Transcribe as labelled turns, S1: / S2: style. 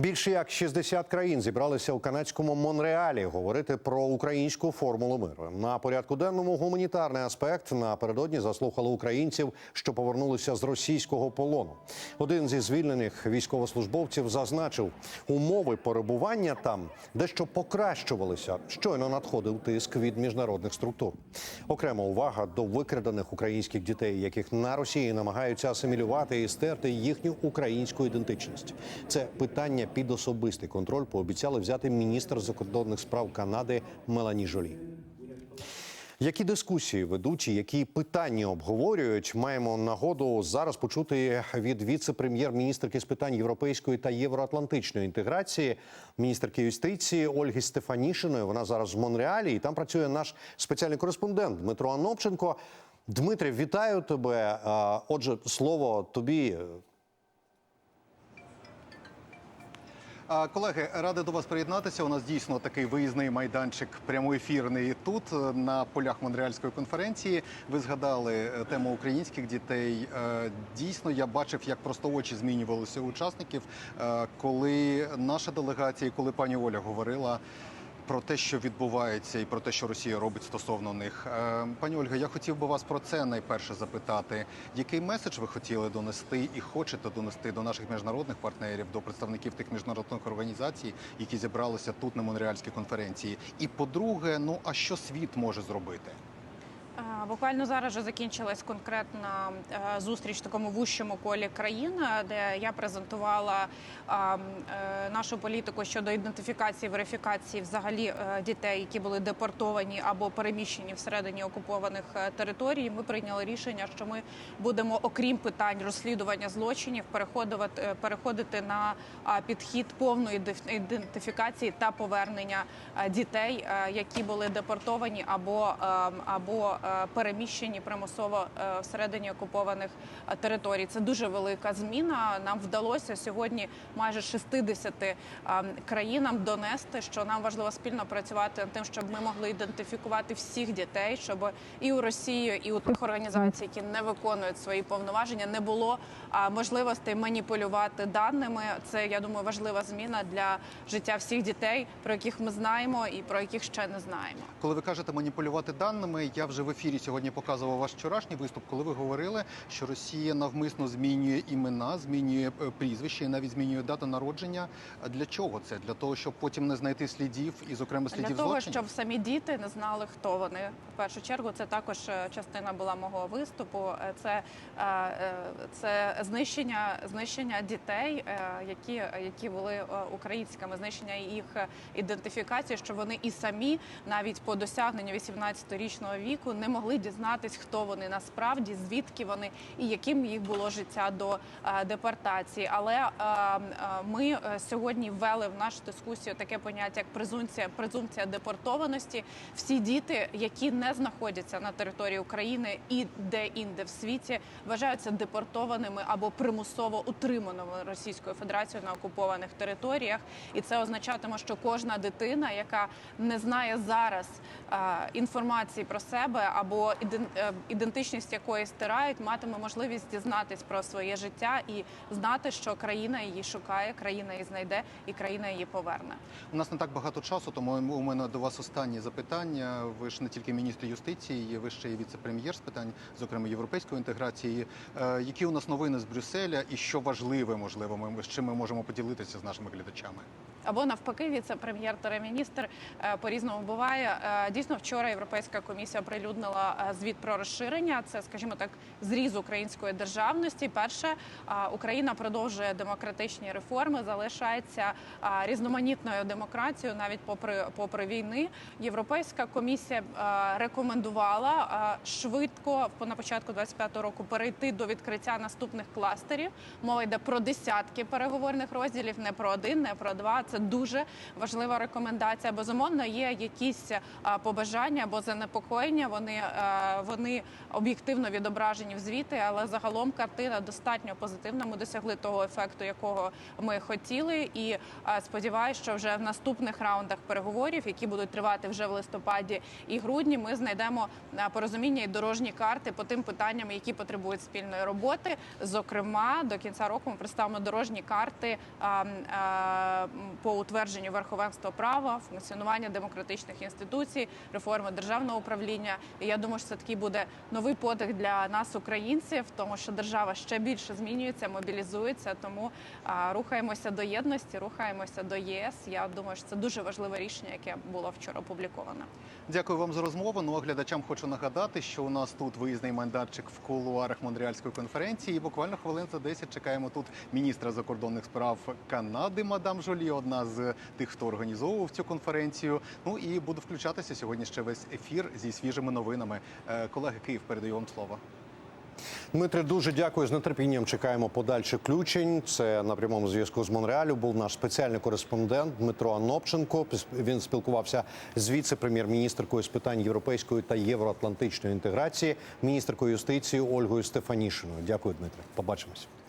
S1: Більше як 60 країн зібралися у канадському Монреалі говорити про українську формулу миру. На порядку денному гуманітарний аспект напередодні заслухали українців, що повернулися з російського полону. Один зі звільнених військовослужбовців зазначив, умови перебування там дещо покращувалися. Щойно надходив тиск від міжнародних структур. Окрема увага до викрадених українських дітей, яких на Росії намагаються асимілювати і стерти їхню українську ідентичність. Це питання під особистий контроль пообіцяли взяти міністр закордонних справ Канади Мелані Жолі. Які дискусії ведуть, і які питання обговорюють, маємо нагоду зараз почути від віце-прем'єр-міністрки з питань європейської та євроатлантичної інтеграції, міністерки юстиції Ольги Стефанішиної. Вона зараз в Монреалі, і там працює наш спеціальний кореспондент Дмитро Анопченко. Дмитре, вітаю тебе. Отже, слово тобі.
S2: Колеги, радий до вас приєднатися. У нас дійсно такий виїзний майданчик прямоефірний тут е, на полях Монреальської конференції. Ви згадали е, тему українських дітей. Е, Дійсно, я бачив, як просто очі змінювалися учасників, коли наша делегація, коли пані Оля говорила. Про те, що відбувається, і про те, що Росія робить стосовно них, Е, пані Ольга, я хотів би вас про це найперше запитати. Який меседж ви хотіли донести і хочете донести до наших міжнародних партнерів, до представників тих міжнародних організацій, які зібралися тут на Монреальській конференції? І по-друге, ну а що світ може зробити?
S3: Буквально зараз вже закінчилась конкретна е, зустріч в такому вущому колі країн, е, де я презентувала е, нашу політику щодо ідентифікації верифікації взагалі дітей, які були депортовані або переміщені всередині окупованих територій. Ми прийняли рішення, що ми будемо, окрім питань розслідування злочинів, переходити на підхід повної ідентиф- ідентифікації та повернення дітей, які були депортовані або е, або переміщені примусово е, всередині окупованих е, територій. Це дуже велика зміна. Нам вдалося сьогодні майже 60 е, країнам донести, що нам важливо спільно працювати над тим, щоб ми могли ідентифікувати всіх дітей, щоб і у Росії, і у тих організацій, які не виконують свої повноваження, не було а, можливостей маніпулювати даними. Це я думаю важлива зміна для життя всіх дітей, про яких ми знаємо і про яких ще не знаємо.
S2: Коли ви кажете маніпулювати даними, я вже в ефірі сьогодні показував ваш вчорашній виступ, коли ви говорили, що Росія навмисно змінює імена, змінює е, прізвище і навіть змінює дату народження. Для чого це? Для того, щоб потім не знайти слідів і, зокрема, слідів
S3: Для того,
S2: злочинів?
S3: щоб самі діти не знали, хто вони. В першу чергу, це також е, частина була мого виступу. Е, Це, це знищення, знищення дітей, які, які були українськими, знищення їх ідентифікації, що вони і самі, навіть по досягненню 18-річного віку, не могли дізнатись, хто вони насправді, звідки вони і яким їх було життя до е, депортації. Але е, е, ми сьогодні ввели в нашу дискусію таке поняття як презумпція, презумпція депортованості. Всі діти, які не знаходяться на території України і де-інде в світі, вважаються депортованими або примусово утриманими Російською Федерацією на окупованих територіях. І це означатиме, що кожна дитина, яка не знає зараз інформації про себе або е, ідентичність якої стирають, матиме можливість дізнатись про своє життя і знати, що країна її шукає, країна її знайде і країна її поверне.
S2: У нас не так багато часу, тому у мене до вас останнє запитання. Ви ж не тільки міністр юстиції, ви ще й віце-прем'єр з питань, зокрема європейської інтеграції. Е, Які у нас новини з Брюсселя і що важливе, можливо, ми з чим ми можемо поділитися з нашими глядачами?
S3: Або навпаки, віце-прем'єр та міністр по різному буває. Е, Дійсно, вчора Європейська комісія оприлюднила е, звіт про розширення. Це, скажімо так, зріз української державності. Перше, е, Україна продовжує демократичні реформи, залишається е, різноманітною демократією, навіть попри попри війни. Європейська комісія рекомендувала швидко на початку 25-го року перейти до відкриття наступних кластерів. Мова йде про десятки переговорних розділів, не про один, не про два. Це дуже важлива рекомендація. Безумовно, є якісь побажання або занепокоєння. Вони, е, вони об'єктивно відображені в звіти, але загалом картина достатньо позитивна. Ми досягли того ефекту, якого ми хотіли, і е, сподіваюся, що вже в наступних раундах переговорів, які будуть тривати вже в листопаді і грудні, ми знайдемо е, порозуміння і дорожні карти по тим питанням, які потребують спільної роботи. Зокрема, до кінця року ми представимо дорожні карти по утвердженню верховенства права, функціонування демократичних інституцій, реформи державного управління. І я думаю, що це такий буде новий подих для нас, українців, тому що держава ще більше змінюється, мобілізується. Тому а, рухаємося до єдності, рухаємося до ЄС. Я думаю, що це дуже важливе рішення, яке було вчора опубліковане.
S2: Дякую вам за розмову. Ну а глядачам хочу нагадати, що у нас тут виїзний майданчик в кулуарах Монреальської конференції. І буквально хвилин за 10 чекаємо тут міністра закордонних справ Канади, мадам Жолі, одна з тих, хто організовував цю конференцію. Ну і буду включатися сьогодні ще весь ефір зі свіжими новинами. Е, Колеги Київ, передаю вам слово.
S1: Дмитре, дуже дякую. З нетерпінням чекаємо подальших включень. Це на прямому зв'язку з Монреалю. Був наш спеціальний кореспондент Дмитро Анопченко. Він спілкувався з віце-прем'єр-міністркою з питань європейської та євроатлантичної інтеграції, міністркою юстиції Ольгою Стефанішиною. Дякую, Дмитре. Побачимось.